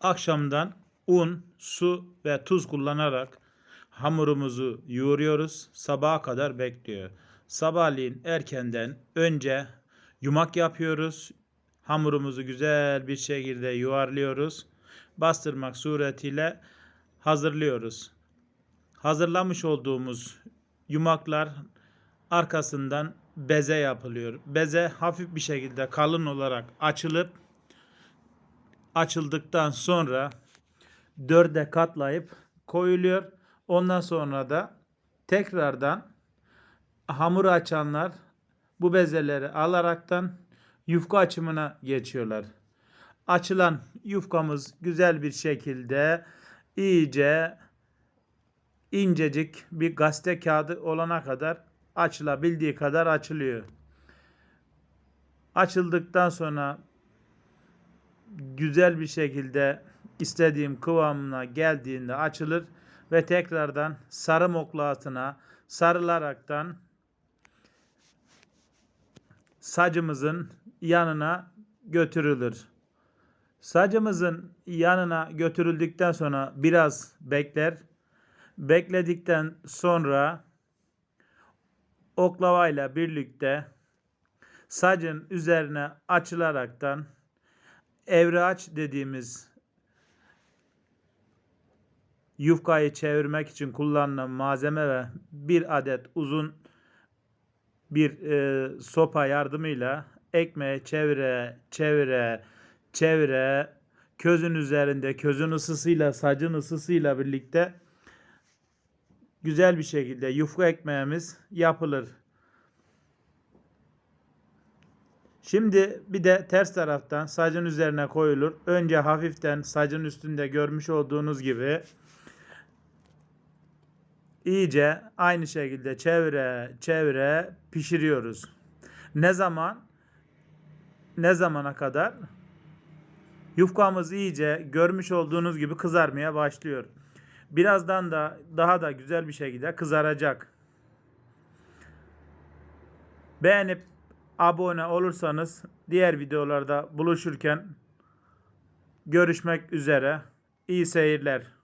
Akşamdan un, su ve tuz kullanarak hamurumuzu yoğuruyoruz. Sabaha kadar bekliyor. Sabahleyin erkenden önce yumak yapıyoruz. Hamurumuzu güzel bir şekilde yuvarlıyoruz. Bastırmak suretiyle hazırlıyoruz. Hazırlamış olduğumuz yumaklar arkasından beze yapılıyor. Beze hafif bir şekilde kalın olarak açılıp açıldıktan sonra dörde katlayıp koyuluyor. Ondan sonra da tekrardan hamur açanlar bu bezeleri alaraktan yufka açımına geçiyorlar. Açılan yufkamız güzel bir şekilde iyice incecik bir gazete kağıdı olana kadar açılabildiği kadar açılıyor. Açıldıktan sonra güzel bir şekilde istediğim kıvamına geldiğinde açılır ve tekrardan sarı moklatına sarılaraktan sacımızın yanına götürülür. Sacımızın yanına götürüldükten sonra biraz bekler. Bekledikten sonra oklavayla birlikte sacın üzerine açılaraktan evraç dediğimiz yufkayı çevirmek için kullanılan malzeme ve bir adet uzun bir e, sopa yardımıyla ekmeği çevire çevire çevire közün üzerinde közün ısısıyla sacın ısısıyla birlikte güzel bir şekilde yufka ekmeğimiz yapılır. Şimdi bir de ters taraftan sacın üzerine koyulur. Önce hafiften sacın üstünde görmüş olduğunuz gibi iyice aynı şekilde çevire çevire pişiriyoruz. Ne zaman? Ne zamana kadar? Yufkamız iyice görmüş olduğunuz gibi kızarmaya başlıyor. Birazdan da daha da güzel bir şekilde kızaracak. Beğenip abone olursanız diğer videolarda buluşurken görüşmek üzere. İyi seyirler.